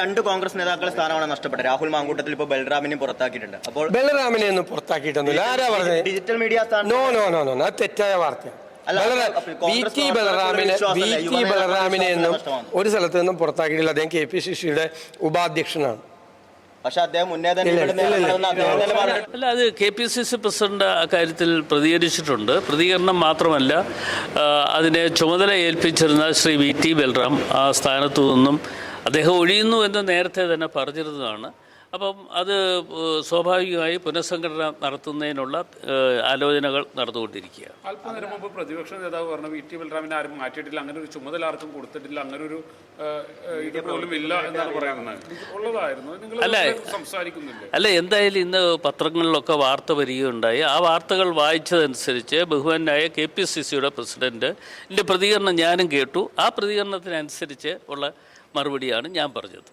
രണ്ട് കോൺഗ്രസ് നേതാക്കളെ സ്ഥാനമാണ് നഷ്ടപ്പെട്ടത്. രാഹുൽ മാങ്കൂട്ടത്തിൽ ഇപ്പോൾ ബൽറാമിനെ പുറത്താക്കിയിട്ടുണ്ട്. അപ്പോൾ ബലറാമിനെ ഒന്നും പുറത്താക്കിയിട്ടൊന്നുമില്ല. ആരാ പറഞ്ഞത്? ഡിജിറ്റൽ മീഡിയ സ്ഥാനം നോ നോ നോ നോ അത് തെറ്റായ വാർത്ത. അല്ല, ബലറാ- അപ്പോൾ വി കോൺഗ്രസ് ടി പ്രവർത്തകരുടെ ബലറാമിനെ വിശ്വാസമല്ല, ടി യുവനേതാക്കളുടെ ബലറാമിനെ ഒന്നും നഷ്ടമാണ്. ഒരു സ്ഥലത്ത് നിന്നും പുറത്താക്കിയിട്ടില്ല. അദ്ദേഹം കെ പി സി സിയുടെ ഉപാധ്യക്ഷനാണ്. പക്ഷെ അദ്ദേഹം മുന്നേ തന്നെ ഇല്ല, ഇവിടെ ഇല്ല, ഇല്ല. നേതാക്കളെന്ന് അദ്ദേഹം തന്നെ പറഞ്ഞു. അല്ല അത് K P C C president അക്കാര്യത്തിൽ പ്രതികരിച്ചിട്ടുണ്ട്. പ്രതികരണം മാത്രമല്ല ആ, അതിനെ ചുമതല ഏൽപ്പിച്ചിരുന്ന ശ്രീ വി ടി ബൽറാം ആ സ്ഥാനത്തു നിന്നും അദ്ദേഹം ഒഴിയുന്നു എന്ന് നേരത്തെ തന്നെ പറഞ്ഞിരുന്നതാണ്. അപ്പം അത് സ്വാഭാവികമായി പുനഃസംഘടന നടത്തുന്നതിനുള്ള ആലോചനകൾ നടന്നുകൊണ്ടിരിക്കുകയാണ്. അല്പനേരം മുമ്പ് പ്രതിപക്ഷ നേതാവ് പറഞ്ഞു വി ടി ബലറാമിനെ ആരും മാറ്റിയിട്ടില്ല. അങ്ങനെ ഒരു ചുമതല ആർക്കും കൊടുത്തിട്ടില്ല. അങ്ങനെ ഒരു ഏഹ്, ഏഹ്, ഇത് പോലും ഇല്ല എന്നാണ് പറയുന്നത് ഉള്ളതായിരുന്നു. നിങ്ങൾ അല്ല. ഇതിനെക്കുറിച്ച് അല്ല എന്തായാലും ഇന്ന് പത്രങ്ങളിലൊക്കെ വാർത്ത വരികയുണ്ടായി. ആ വാർത്തകൾ വായിച്ചതനുസരിച്ച് ബഹുമാനായ കെ പി സി സിയുടെ പ്രസിഡന്റിന്റെ പ്രതികരണം ഞാനും കേട്ടു. ആ പ്രതികരണത്തിനനുസരിച്ച് ഉള്ള മറുപടിയാണ് ഞാൻ പറഞ്ഞത്.